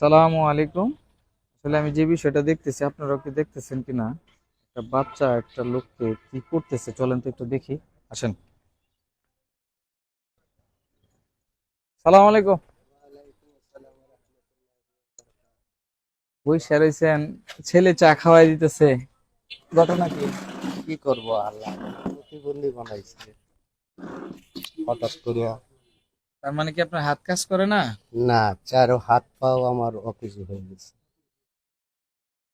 সালামু আলাইকুম। আসলে আমি যে বিষয়টা দেখতেছি আপনারা কি দেখতেছেন কিনা? একটা বাচ্চা, একটা লোককে কি করতেছে? চলেন তো একটু দেখি। আসেন। সালাম আলাইকুম। বই রয়েছেন, ছেলে চা খাওয়াই দিতেছে। ঘটনা কি? কি করব? আল্লাহ, প্রতিবন্ধী বানাইছে। হঠাৎ করে তার মানে কি আপনার হাত কাজ করে না? না চারো হাত পাও আমার অফিস হয়ে গেছে।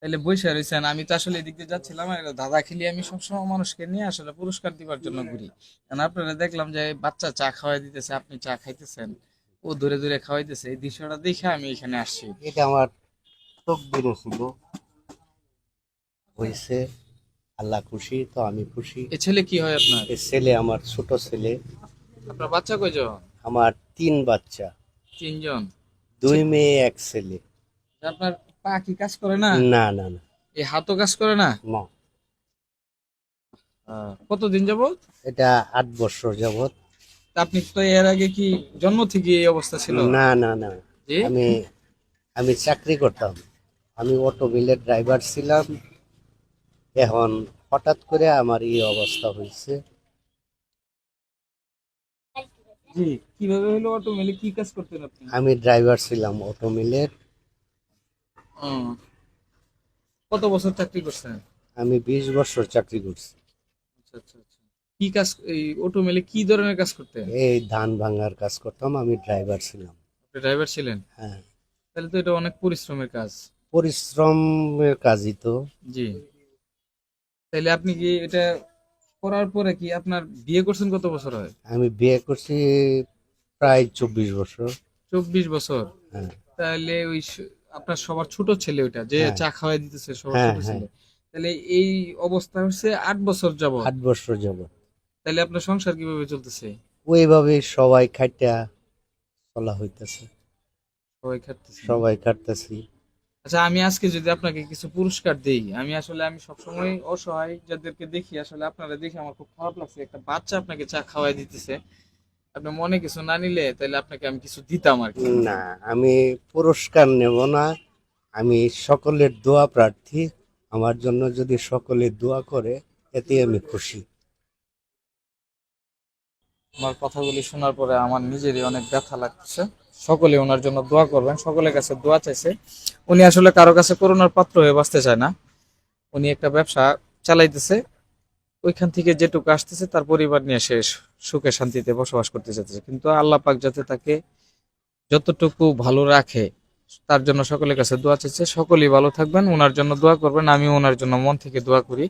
তাহলে বৈশা রয়েছেন আমি তো আসলে এদিক দিয়ে যাচ্ছিলাম আর দাদা খেলি আমি সবসময় মানুষকে নিয়ে আসলে পুরস্কার দিবার জন্য ঘুরি। কারণ আপনারা দেখলাম যে বাচ্চা চা খাওয়াই দিতেছে আপনি চা খাইতেছেন ও ধরে ধরে খাওয়াইতেছে এই দৃশ্যটা দেখে আমি এখানে আসছি। এটা আমার তকদিরে ছিল। হয়েছে আল্লাহ খুশি তো আমি খুশি। এ ছেলে কি হয় আপনার? এ ছেলে আমার ছোট ছেলে। আপনার বাচ্চা কয়জন? আমার তিন বাচ্চা। তিনজন? দুই মেয়ে এক ছেলে। আপনার পা কি কাজ করে না? না না না। এই হাতও কাজ করে না? না কতদিন যাবত এটা আট বছর যাবত আপনি তো এর আগে কি জন্ম থেকে এই অবস্থা ছিল? না না না। আমি আমি চাকরি করতাম। আমি অটো মিলের ড্রাইভার ছিলাম। এখন হঠাৎ করে আমার এই অবস্থা হয়েছে। জি কীভাবে হলো অটো মেলে কি কাজ করতেন আপনি? আমি ড্রাইভার ছিলাম অটো মিলের কত বছর চাকরি করছেন? আমি বিশ বছর চাকরি করছি। আচ্ছা আচ্ছা আচ্ছা। কি কাজ এই অটো মেলে কি ধরনের কাজ করতেন? এই ধান ভাঙার কাজ করতাম আমি ড্রাইভার ছিলাম। আপনি ড্রাইভার ছিলেন? হ্যাঁ। তাহলে তো এটা অনেক পরিশ্রমের কাজ। পরিশ্রমের কাজই তো। জি। তাহলে আপনি কি এটা করার পরে কি আপনার বিয়ে করছেন কত বছর হয়? আমি বিয়ে করছি প্রায় চব্বিশ বছর। চব্বিশ বছর। হ্যাঁ। তাহলে ওই আপনার সবার ছোট ছেলে ওইটা যে হ্যাঁ। চা খাওয়াই দিতেছে সবার হ্যাঁ, ছোট। ছেলে। তাহলে এই অবস্থা হচ্ছে আট বছর যাব আট বছর যাব তাহলে আপনার সংসার কীভাবে চলতেছে? ওইভাবে সবাই খাইটা চলা হইতেছে। সবাই খাটতেছে সবাই কাটতেছি আচ্ছা আমি আজকে যদি আপনাকে কিছু পুরস্কার দেই আমি আসলে আমি সবসময় অসহায় যাদেরকে দেখি আসলে আপনারা দেখে আমার খুব খারাপ লাগছে। একটা বাচ্চা আপনাকে চা খাওয়াই দিতেছে। আপনি মনে কিছু না নিলে তাহলে আপনাকে আমি কিছু দিতাম আর কি। না আমি পুরস্কার নেব না। আমি সকলের দোয়া প্রার্থী। আমার জন্য যদি সকলে দোয়া করে এতে আমি খুশি। আমার কথাগুলি শোনার পরে আমার নিজেরই অনেক ব্যথা লাগছে। সকলে ওনার জন্য দোয়া করবেন, সকলের কাছে দোয়া চাইছে। উনি আসলে কারও কাছে করোনার পাত্র হয়ে বাঁচতে চায় না। উনি একটা ব্যবসা চালাইতেছে, ওইখান থেকে যেটুকু আসতেছে তার পরিবার নিয়ে সে সুখে শান্তিতে বসবাস করতে চাইতেছে। কিন্তু আল্লাহ পাক যাতে তাকে যতটুকু ভালো রাখে, তার জন্য সকলের কাছে দোয়া চাইছে। সকলেই ভালো থাকবেন ওনার জন্য দোয়া করবেন আমি ওনার জন্য মন থেকে দোয়া করি।